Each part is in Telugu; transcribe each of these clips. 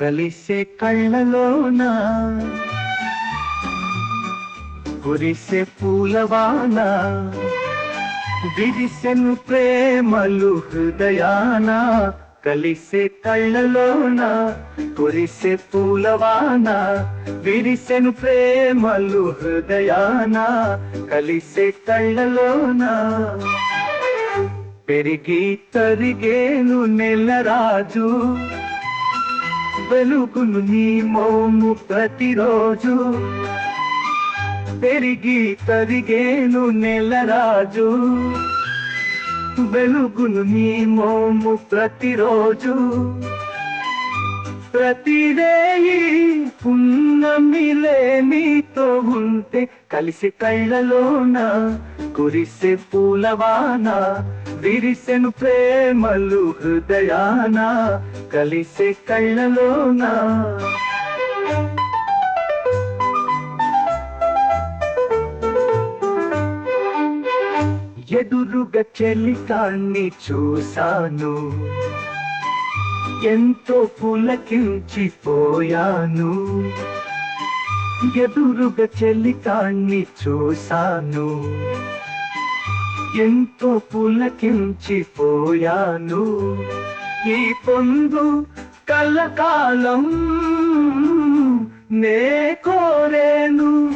కలిసే కళ్ళలోన కురిసే పూలవాన విరిసెను ప్రేమలు హృదయాన కలిసే కళ్ళలోన కురిసే పూలవాన విరిసెను ప్రేమలు హృదయాన కలిసే కళ్ళలోన. పెరిగి తరిగేను నెలరాజు వెలుగును నీ మౌము ప్రతిరోజు. పెరిగి తరిగేను నెలరాజు వెలుగును నీ మోము ప్రతిరోజు. ప్రతిదేయి పున్నమిలే నీతో ఉంటే కలిసి కళ్ళలోన కురిసే పూలవాన విరిసెను ప్రేమలు హృదయాన కలిసే కళ్ళలోన ఎదురుగా చెల్లికాన్ని చూశాను. ఎంతో పులకించిపోయాను. ఎదురుగా చెల్లికాన్ని చూశాను. ఎంతో పులకించిపోయాను. ఈ పొందు కలకాలం నే కోరేను.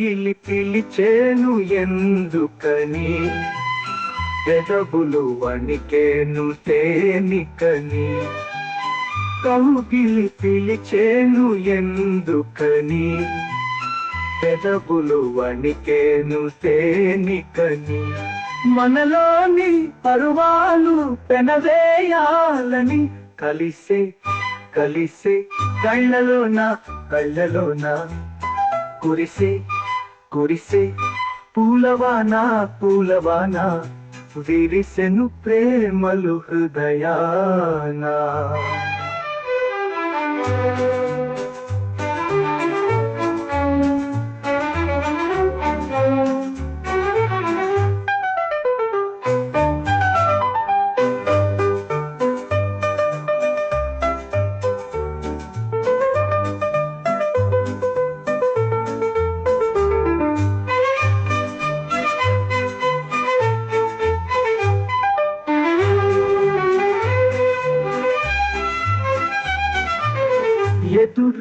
గిలి పిలిచేను ఎందుకని? ఎదబులు వణికేను తేనికని. కౌగిలి పిలిచేను ఎందుకని? పెదవులు వణికేను తేనికని. మనలోని పరువాలు పెనవేయాలని కలిసే కలిసే కళ్ళలోన కళ్ళలోన కురిసే కురిసే పూలవానా పూలవానా విరిసెను ప్రేమలు హృదయానా.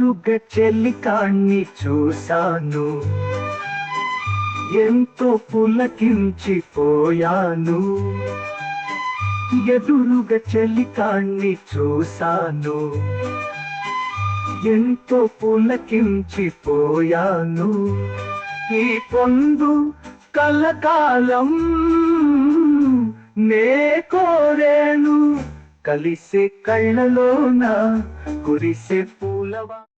ఎదురుగా చెల్లికాన్ని చూశాను. ఎంతో పులకించిపోయాను. ఎదురుగ చెల్లికాన్ని చూశాను. ఎంతో పులకించిపోయాను. ఈ పొందు కలకాలం నే కోరేను. కలిసే కళ్ళలోన కురిసే పూలవా